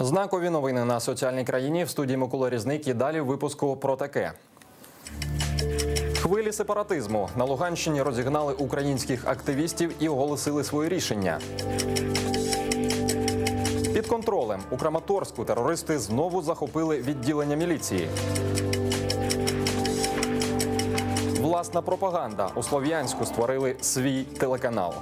Знакові новини на соціальній країні в студії Микола Різник і далі випуску про таке. Хвилі сепаратизму на Луганщині розігнали українських активістів і оголосили своє рішення. Під контролем у Краматорську терористи знову захопили відділення міліції. Власна пропаганда у Слов'янську створили свій телеканал.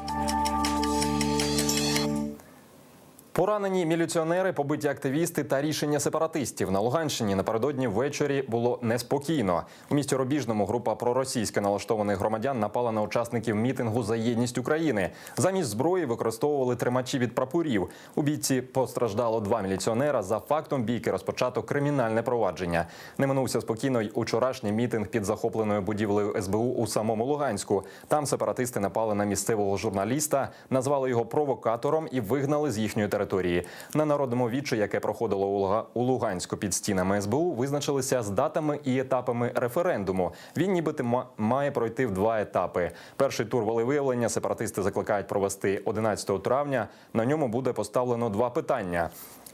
Поранені міліціонери, побиті активісти та рішення сепаратистів на Луганщині напередодні ввечері було неспокійно. У місті Рубіжному група проросійсько налаштованих громадян напала на учасників мітингу за єдність України. Замість зброї використовували тримачі від прапорів. У бійці постраждало два міліціонера. За фактом бійки розпочато кримінальне провадження. Не минувся спокійно й учорашній мітинг під захопленою будівлею СБУ у самому Луганську. Там сепаратисти напали на місцевого журналіста, назвали його провокатором і вигнали з їхньої території. На народному вічі, яке проходило у Луга- Луганську під стінами СБУ, визначилися з датами і етапами референдуму. Він нібито ма- має пройти в два етапи. Перший тур волевиявлення сепаратисти закликають провести 11 травня. На ньому буде поставлено два питання.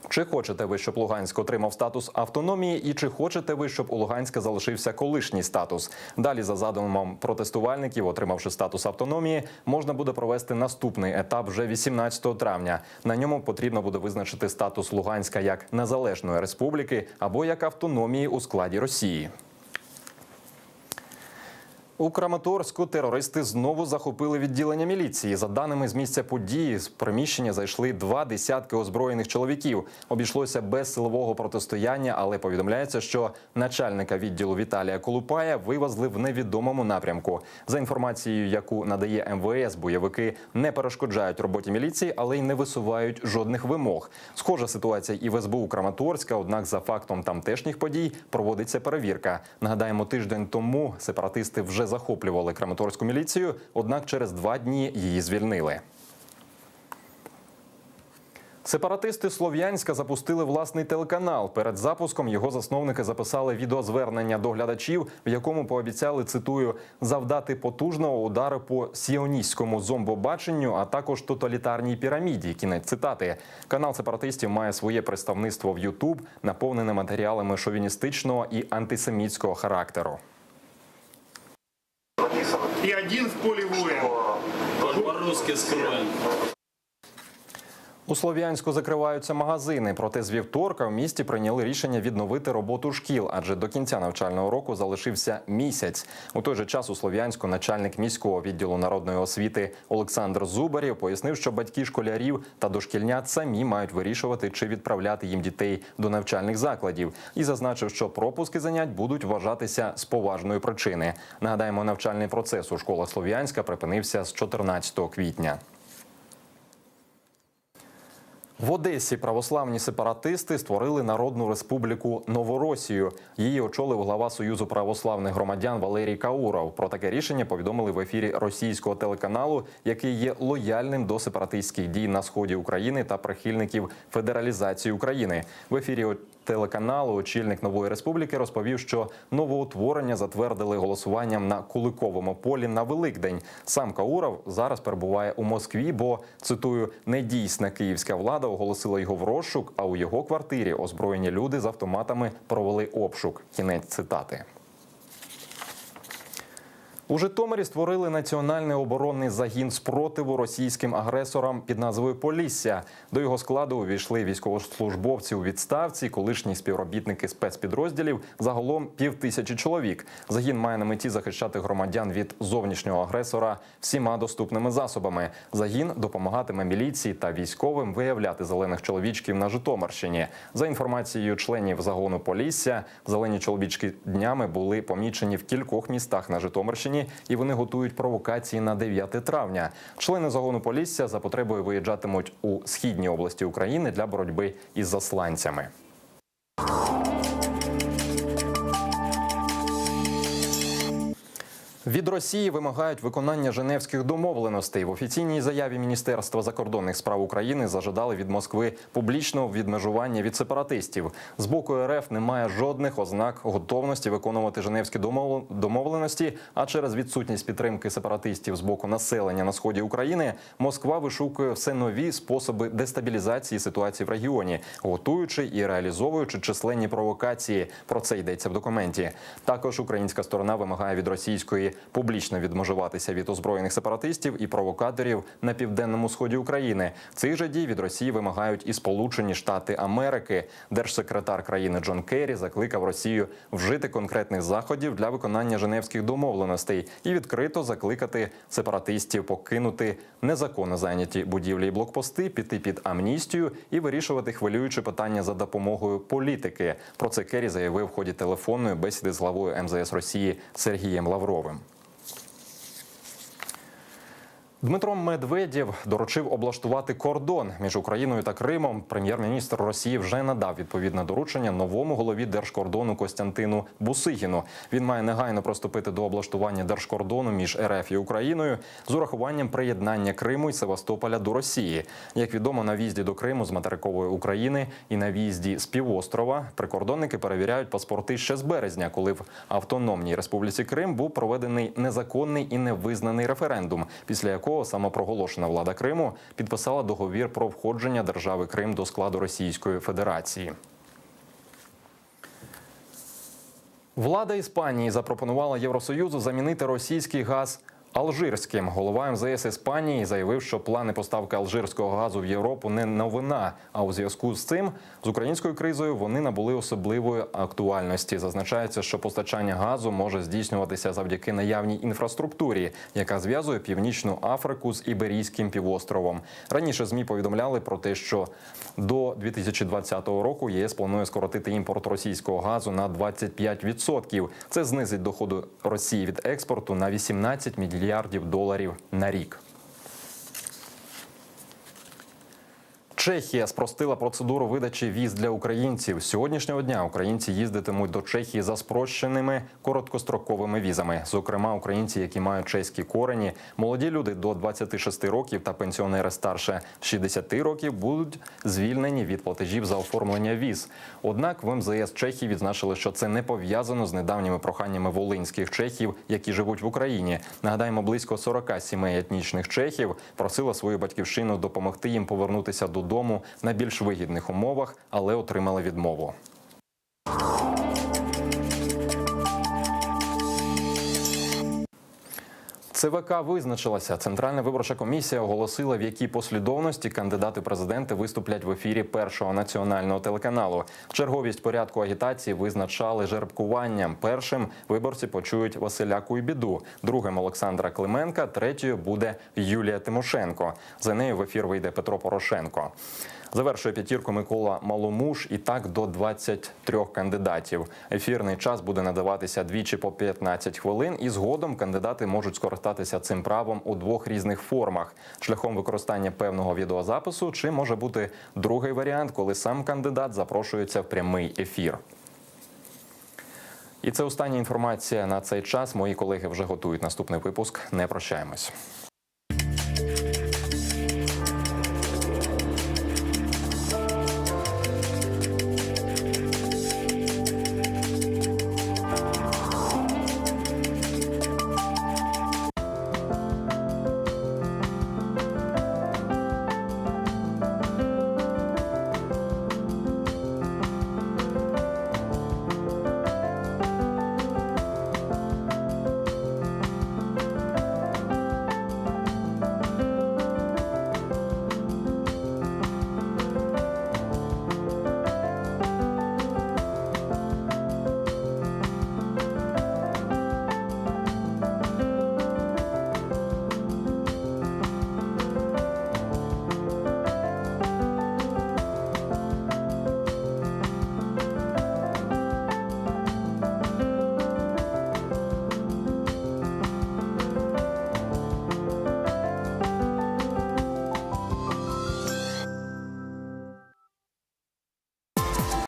Чи хочете ви, щоб Луганськ отримав статус автономії, і чи хочете ви, щоб у Луганська залишився колишній статус? Далі, за задумом протестувальників, отримавши статус автономії, можна буде провести наступний етап вже 18 травня. На ньому потрібно буде визначити статус Луганська як незалежної республіки або як автономії у складі Росії. У Краматорську терористи знову захопили відділення міліції. За даними з місця події, з приміщення зайшли два десятки озброєних чоловіків. Обійшлося без силового протистояння, але повідомляється, що начальника відділу Віталія Колупая вивезли в невідомому напрямку. За інформацією, яку надає МВС, бойовики не перешкоджають роботі міліції, але й не висувають жодних вимог. Схожа ситуація і в СБУ Краматорська. Однак, за фактом тамтешніх подій проводиться перевірка. Нагадаємо, тиждень тому сепаратисти вже захоплювали Краматорську міліцію, однак через два дні її звільнили. Сепаратисти Слов'янська запустили власний телеканал. Перед запуском його засновники записали відеозвернення до глядачів, в якому пообіцяли цитую завдати потужного удару по сіоністському зомбобаченню, а також тоталітарній піраміді. Кінець цитати. Канал сепаратистів має своє представництво в Ютуб, наповнене матеріалами шовіністичного і антисемітського характеру. И один в поле воин. По-русски скроен. У Слов'янську закриваються магазини. Проте з вівторка в місті прийняли рішення відновити роботу шкіл, адже до кінця навчального року залишився місяць. У той же час у Слов'янську начальник міського відділу народної освіти Олександр Зубарів пояснив, що батьки школярів та дошкільнят самі мають вирішувати, чи відправляти їм дітей до навчальних закладів, і зазначив, що пропуски занять будуть вважатися з поважної причини. Нагадаємо, навчальний процес у школах Слов'янська припинився з 14 квітня. В Одесі православні сепаратисти створили Народну Республіку Новоросію. Її очолив глава Союзу православних громадян Валерій Кауров. Про таке рішення повідомили в ефірі російського телеканалу, який є лояльним до сепаратистських дій на сході України та прихильників федералізації України. В ефірі телеканалу очільник нової республіки розповів, що новоутворення затвердили голосуванням на Куликовому полі на Великдень. Сам Кауров зараз перебуває у Москві, бо цитую недійсна київська влада оголосила його в розшук. А у його квартирі озброєні люди з автоматами провели обшук. Кінець цитати. У Житомирі створили національний оборонний загін спротиву російським агресорам під назвою Полісся. До його складу увійшли військовослужбовці у відставці, колишні співробітники спецпідрозділів. Загалом пів тисячі чоловік. Загін має на меті захищати громадян від зовнішнього агресора всіма доступними засобами. Загін допомагатиме міліції та військовим виявляти зелених чоловічків на Житомирщині. За інформацією членів загону Полісся, зелені чоловічки днями були помічені в кількох містах на Житомирщині, і вони готують провокації на 9 травня. Члени загону Полісся за потребою виїжджатимуть у східні області України для боротьби із засланцями. Від Росії вимагають виконання Женевських домовленостей. В офіційній заяві Міністерства закордонних справ України зажадали від Москви публічного відмежування від сепаратистів. З боку РФ немає жодних ознак готовності виконувати Женевські домов- домовленості. А через відсутність підтримки сепаратистів з боку населення на сході України Москва вишукує все нові способи дестабілізації ситуації в регіоні, готуючи і реалізовуючи численні провокації. Про це йдеться в документі. Також українська сторона вимагає від російської публічно відмежуватися від озброєних сепаратистів і провокаторів на південному сході України. Цих же дій від Росії вимагають і Сполучені Штати Америки. Держсекретар країни Джон Керрі закликав Росію вжити конкретних заходів для виконання Женевських домовленостей і відкрито закликати сепаратистів покинути незаконно зайняті будівлі і блокпости, піти під амністію і вирішувати хвилюючі питання за допомогою політики. Про це Керрі заявив в ході телефонної бесіди з главою МЗС Росії Сергієм Лавровим. Дмитро Медведєв доручив облаштувати кордон між Україною та Кримом. Прем'єр-міністр Росії вже надав відповідне доручення новому голові держкордону Костянтину Бусигіну. Він має негайно приступити до облаштування держкордону між РФ і Україною з урахуванням приєднання Криму і Севастополя до Росії. Як відомо, на в'їзді до Криму з материкової України і на в'їзді з півострова прикордонники перевіряють паспорти ще з березня, коли в автономній республіці Крим був проведений незаконний і невизнаний референдум, після якого самопроголошена влада Криму підписала договір про входження держави Крим до складу Російської Федерації. Влада Іспанії запропонувала Євросоюзу замінити російський газ алжирським. Голова МЗС Іспанії заявив, що плани поставки алжирського газу в Європу не новина. А у зв'язку з цим з українською кризою вони набули особливої актуальності. Зазначається, що постачання газу може здійснюватися завдяки наявній інфраструктурі, яка зв'язує північну Африку з Іберійським півостровом. Раніше змі повідомляли про те, що до 2020 року ЄС планує скоротити імпорт російського газу на 25%. Це знизить доходи Росії від експорту на 18 мільярдів доларів на рік. Чехія спростила процедуру видачі віз для українців. З сьогоднішнього дня українці їздитимуть до Чехії за спрощеними короткостроковими візами. Зокрема, українці, які мають чеські корені, молоді люди до 26 років та пенсіонери старше 60 років будуть звільнені від платежів за оформлення віз. Однак в МЗС Чехії відзначили, що це не пов'язано з недавніми проханнями волинських чехів, які живуть в Україні. Нагадаємо, близько 40 сімей етнічних чехів просила свою батьківщину допомогти їм повернутися додому на більш вигідних умовах, але отримали відмову. ЦВК визначилася. Центральна виборча комісія оголосила, в якій послідовності кандидати президенти виступлять в ефірі першого національного телеканалу. Черговість порядку агітації визначали жеребкуванням. Першим виборці почують Василя Куйбіду, другим Олександра Клименка, третьою буде Юлія Тимошенко. За нею в ефір вийде Петро Порошенко. Завершує п'ятірку Микола Маломуш і так до 23 кандидатів. Ефірний час буде надаватися двічі по 15 хвилин, і згодом кандидати можуть скористатися цим правом у двох різних формах: шляхом використання певного відеозапису, чи може бути другий варіант, коли сам кандидат запрошується в прямий ефір. І це остання інформація на цей час. Мої колеги вже готують наступний випуск. Не прощаємось.